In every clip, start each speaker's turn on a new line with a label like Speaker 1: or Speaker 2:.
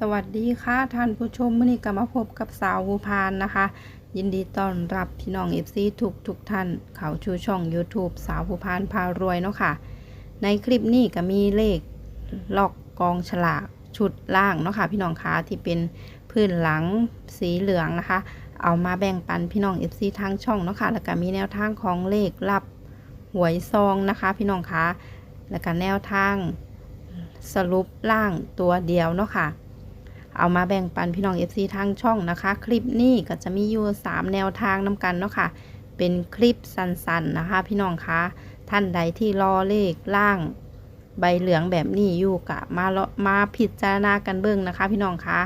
Speaker 1: สวัสดีค่ะท่านผู้ชมมื่อนี้ก็มาพบกับสาวภูพานนะคะ ยินดีต้อนรับพี่น้องเอฟซีทุกทุกท่าน เขาชูช่อง YouTube สาวภูพานพารวยเนาะค่ะ ในคลิปนี้ก็มีเลขล็อกกองฉลากชุดล่างเนาะค่ะพี่น้องคะที่เป็นพื้นหลังสีเหลืองนะคะ เอามาแบ่งปันพี่น้อง FC ทางช่องเนาะค่ะแล้วก็มีแนวทางของเลขลับหวยซองนะคะ พี่น้องคะแล้วก็แนวทางสรุปล่างตัวเดียวเนาะค่ะ เอามาแบ่งปันพี่น้อง FC ทางช่องนะคะ คลิปนี้ก็จะมีอยู่ 3 แนวทางนำกันเนาะค่ะ เป็นคลิปสั้นๆนะคะ พี่น้องคะท่านใดที่รอเลขล่างใบเหลืองแบบนี้อยู่กะมาเลาะมาพิจารณากันเบิ่งนะคะ พี่น้องคะ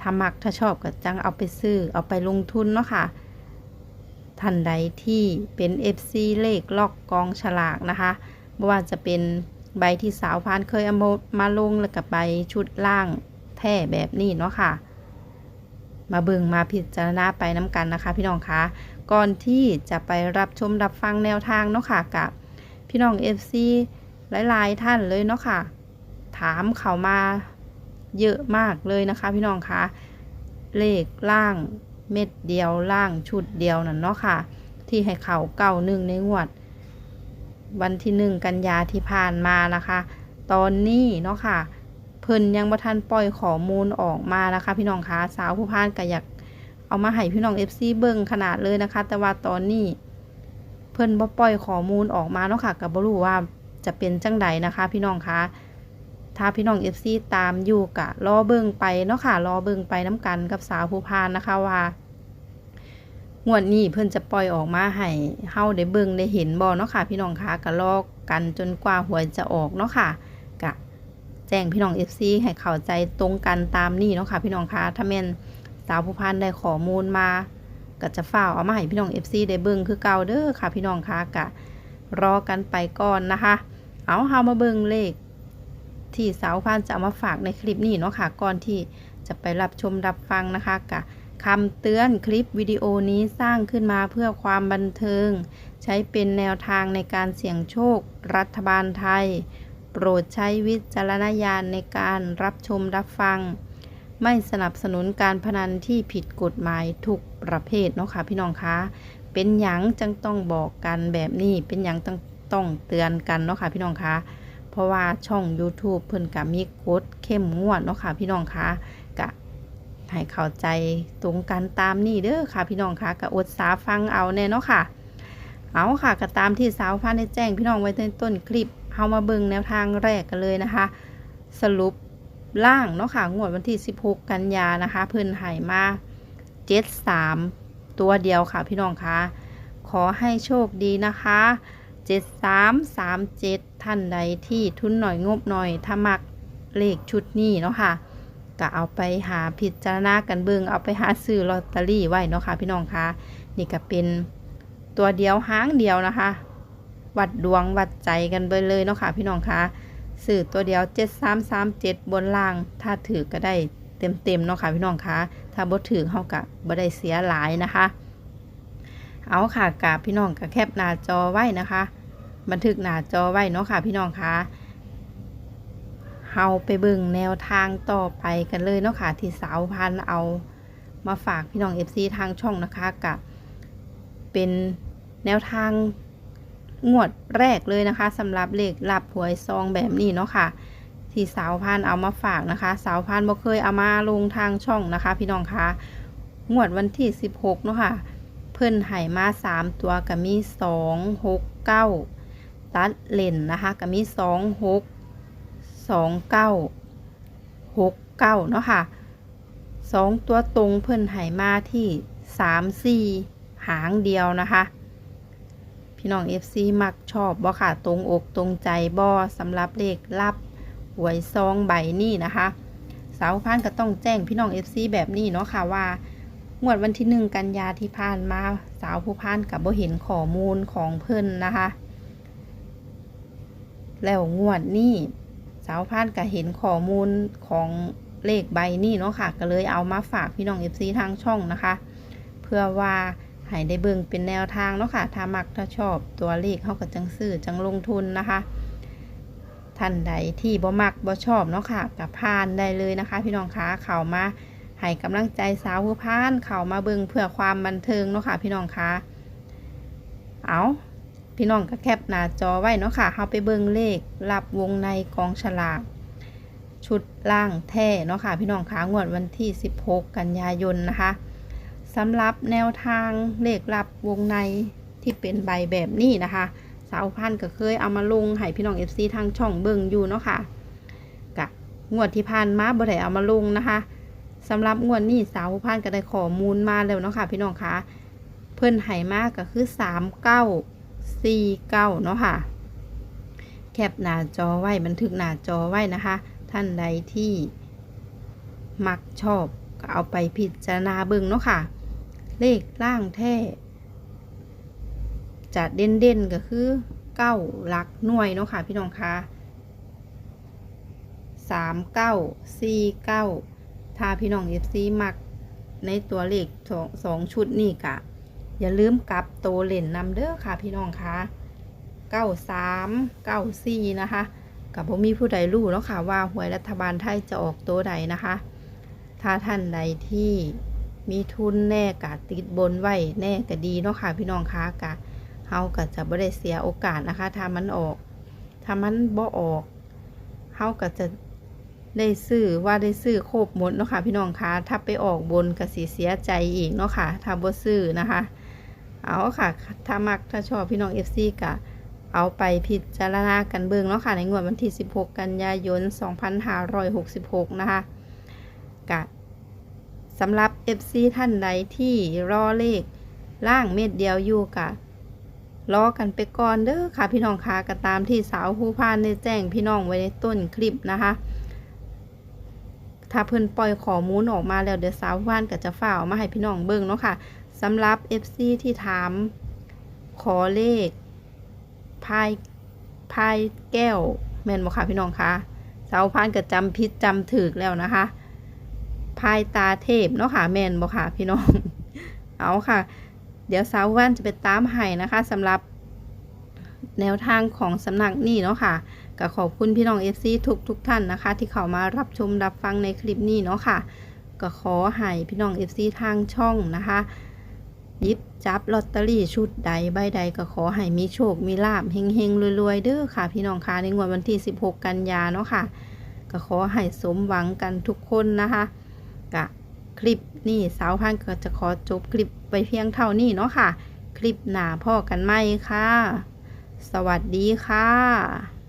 Speaker 1: ถ้ามักถ้าชอบก็จังเอาไปซื้อเอาไปลงทุนเนาะค่ะท่านใดที่เป็น FC เลขล็อกกองฉลากนะคะไม่ว่าจะเป็นใบที่สาวพานเคยเอามามาลงแล้วกับใบชุดล่าง แท้แบบนี้เนาะค่ะ มาเบิงมาพิจารณาไปน้ำกันนะคะ พี่น้องคะก่อนที่จะไปรับชมรับฟังแนวทางเนาะค่ะกับพี่น้อง FC หลายๆท่านเลยเนาะค่ะ ถามเขามาเยอะมากเลยนะคะ พี่น้องคะเลขล่างเม็ดเดียวล่างชุดเดียวนั่นเนาะค่ะ ที่ให้เขาเก่าหนึ่งในงวด วันที่หนึ่งกันยาที่ผ่านมานะคะ ตอนนี้เนาะค่ะ เพิ่นยังบ่ทันปล่อยข้อมูลออกมานะคะพี่น้องคะสาวผู้พานก็อยากเอามาให้พี่น้อง FC เบิ่งขนาดเลยนะคะ แต่ว่าตอนนี้ เพิ่นบ่ปล่อยข้อมูลออกมาเนาะค่ะก็บ่รู้ว่าจะเป็นจังใดนะคะ พี่น้องคะถ้าพี่น้อง FC ตามอยู่กะรอเบิ่งไปเนาะค่ะรอเบิ่งไปน้กันกับสาวผู้พานนะคะว่างวดนี้เพิ่อนจะปล่อยออกมาให้เฮาได้เบิ่งได้เห็นบ่เนาะค่ะ พี่น้องคะก็รอกันจนกว่าหวยจะออกเนาะค่ะกะ แจ้งพี่น้อง FC ให้เข้าใจตรงกันตามนี้เนาะค่ะพี่น้องคะถ้าแม่นสาวผู้พันได้ข้อมูลมาก็จะฝ้าเอามาให้พี่น้อง FC ได้เบิ่งคือเก่าเด้อค่ะ พี่น้องคะกะรอกันไปก่อนนะคะ เอาเฮามาเบิ่งเลข ที่สาวพันจะเอามาฝากในคลิปนี้เนาะค่ะก่อนที่จะไปรับชมรับฟังนะคะกะคำเตือนคลิปวิดีโอนี้สร้างขึ้นมาเพื่อความบันเทิง ใช้เป็นแนวทางในการเสี่ยงโชค รัฐบาลไทย โปรดใช้วิจารณญาณในการรับชมรับฟัง ไม่สนับสนุนการพนันที่ผิดกฎหมายทุกประเภทเนาะค่ะพี่น้องคะเป็นหยังจังต้องบอกกันแบบนี้เป็นหยังต้องต้องเตือนกันเนาะค่ะพี่น้องคะเพราะว่าช่อง YouTube เพิ่นกับมีกฎเข้มงวดเนาะค่ะพี่น้องคะกะให้เข้าใจตรงกันตามนี่เด้อค่ะพี่น้องคะกะอดสาฟังเอาแน่เนาะค่ะ เอาค่ะก็ตามที่สาวพานได้แจ้งพี่น้องไว้ในต้นคลิป เฮามาเบิ่งแนวทางแรกกันเลยนะคะ สรุปล่างเนาะค่ะงวดวันที่ 16 กันยานะคะ เพิ่นหายมา73 ตัวเดียวค่ะพี่น้องคะขอให้โชคดีนะคะ 7337 ท่านใดที่ทุนหน่อยงบหน่อยถ้ามักเลขชุดนี้เนาะค่ะก็เอาไปหาพิจารณากันเบิงเอาไปหาซื้อลอตเตอรี่ไว้เนาะค่ะพี่น้องคะนี่ก็เป็นตัวเดียวหางเดียวนะคะ วัดดวงวัดใจกันไปเลยเนาะค่ะพี่น้องคะสื่อตัวเดียว 7337 บนล่าง ถ้าถือก็ได้เต็มๆเนาะค่ะพี่น้องคะถ้าบ่ถือเฮาก็บ่ได้เสียหลายนะคะ เอาค่ะกับพี่น้องก็แคปหน้าจอไว้นะคะ บันทึกหน้าจอไว้เนาะค่ะพี่น้องคะเฮาไปเบิ่งแนวทางต่อไปกันเลยเนาะค่ะที่สาวพันเอามาฝากพี่น้อง FC ทางช่องนะคะกับเป็นแนวทาง งวดแรกเลยนะคะสำหรับเลขหลับหวยซองแบบนี้เนาะค่ะที่สาวพานเอามาฝากนะคะสาวพานบ่เคยเอามาลงทางช่องนะคะ พี่น้องคะงวดวันที่ 16เนาะค่ะ เพิ่นไห่มา3ตัวก็มี 2 6 9 ตัดเล่นนะคะก็มี 2 6 2 9 6 9เนาะค่ะสองตัวตรงเพิ่นไห่มาที่ 3 4 หางเดียวนะคะ พี่น้อง FC มักชอบบ่ค่ะตรงอกตรงใจบ่สำหรับเลขลับหวยซองใบนี่นะคะสาวพันก็ต้องแจ้งพี่น้อง FC แบบนี้เนาะค่ะว่างวดวันที่หนึ่งกันยาที่ผ่านมาสาวผู้พันกับบ่เห็นข้อมูลของเพิ่นนะคะ แล้วงวดนี้สาวพันก็เห็นข้อมูลของเลขใบนี่เนาะค่ะ ก็เลยเอามาฝากพี่น้อง FC ทางช่องนะคะ เพื่อว่า ให้ได้เบิ่งเป็นแนวทางเนาะค่ะ ถ้ามักถ้าชอบตัวเลขเขาก็จังซื้อจังลงทุนนะคะ ท่านใดที่บ่มักบ่ชอบเนาะค่ะกับพานได้เลยนะคะ พี่น้องคะเข้ามาให้กำลังใจสาวผู้พานเข้ามาเบิ่งเพื่อความบันเทิงเนาะค่ะ พี่น้องคะเอาพี่น้องก็แคปหน้าจอไว้เนาะค่ะเฮาไปเบิ่งเลขรับวงในกองฉลากชุดล่างแท้เนาะค่ะ พี่น้องคะงวดวันที่ 16 กันยายนนะคะ สำหรับแนวทางเลขรับวงในที่เป็นใบแบบนี้นะคะสาวพันก็เคยเอามาลงให้พี่น้อง FC ทางช่องเบิ่งอยู่เนาะค่ะกะงวดที่ผ่านมาบ่ได้เอามาลงนะคะสำหรับงวดนี้สาวพันก็ได้ข้อมูลมาแล้วเนาะค่ะพี่น้องคะเพิ่นให้มากก็คือ3949เนาะค่ะแคปหน้าจอไว้บันทึกหน้าจอไว้นะคะ ท่านใดที่มักชอบก็เอาไปพิจารณาเบิ่งเนาะค่ะ เลขล่างแท้จะเด่นเด่นๆก็คือเก้าหลักหน่วยเนาะค่ะพี่น้องคะสามเก้าสี่เก้าถ้าพี่น้องเอฟซีมักในตัวเลขสองสองชุดนี่กะ อย่าลืมกลับโตเล่นนำเด้อค่ะพี่น้องคะเก้าสามเก้าสี่นะคะกับผมมีผู้ใดรู้เนาะค่ะว่าหวยรัฐบาลไทยจะออกตัวใดนะคะ ถ้าท่านใดที่ มีทุนแน่กะติดบนไว้แน่ก็ดีเนาะค่ะ พี่น้องคะกะเฮาก็จะบ่ได้เสียโอกาสนะคะ ถ้ามันออก ถ้ามันบ่ออกเฮาก็จะได้ซื้อว่าได้ซื้อโครบหมดเนาะค่ะ พี่น้องคะถ้าไปออกบนก็สิเสียใจอีกเนาะค่ะ ถ้าบ่ซื้อนะคะ เอาค่ะ ถ้ามักถ้าชอบพี่น้อง FC ก็เอาไปพิจารณากันเบิ่งเนาะค่ะ ในงวดวันที่ 16 กันยายน 2566 นะคะกะ สำหรับ FC ท่านใดที่รอเลขล่างเม็ดเดียวอยู่กะรอกันไปก่อนเด้อค่ะ พี่น้องคะก็ตามที่สาวผู้พานได้แจ้งพี่น้องไว้ในต้นคลิปนะคะ ถ้าเพิ่นปล่อยข้อมูลออกมาแล้วเดี๋ยวสาวผู้พานก็จะฝ่ามาให้พี่น้องเบิ่งเนาะค่ะสำหรับ FC ที่ถามขอเลขพายพายแก้วแม่นบ่ค่ะพี่น้องคะสาวผู้พานก็จำผิดจำถูกแล้วนะคะ พายตาเทพเนาะค่ะแม่นบ่ค่ะพี่น้อง เอาค่ะ เดี๋ยวสาววันจะไปตามให้นะคะสำหรับแนวทางของสำนักนี่เนาะค่ะก็ขอบคุณพี่น้องเอฟซีทุกทุกท่านนะคะ ที่เข้ามารับชมรับฟังในคลิปนี้เนาะค่ะ ก็ขอให้พี่น้องเอฟซีทางช่องนะคะยิบจับลอตเตอรี่ชุดใดใบใดก็ขอให้มีโชค มีลาบเฮงๆรวยๆเด้อค่ะ พี่น้องคะในงวดวันที่ 16 กันยาเนาะค่ะ ก็ขอให้สมหวังกันทุกคนนะคะ กะคลิปนี่สาวพันก็จะขอจบคลิปไปเพียงเท่านี้เนาะค่ะ คลิปหน้าพ่อกันไหมค่ะ สวัสดีค่ะ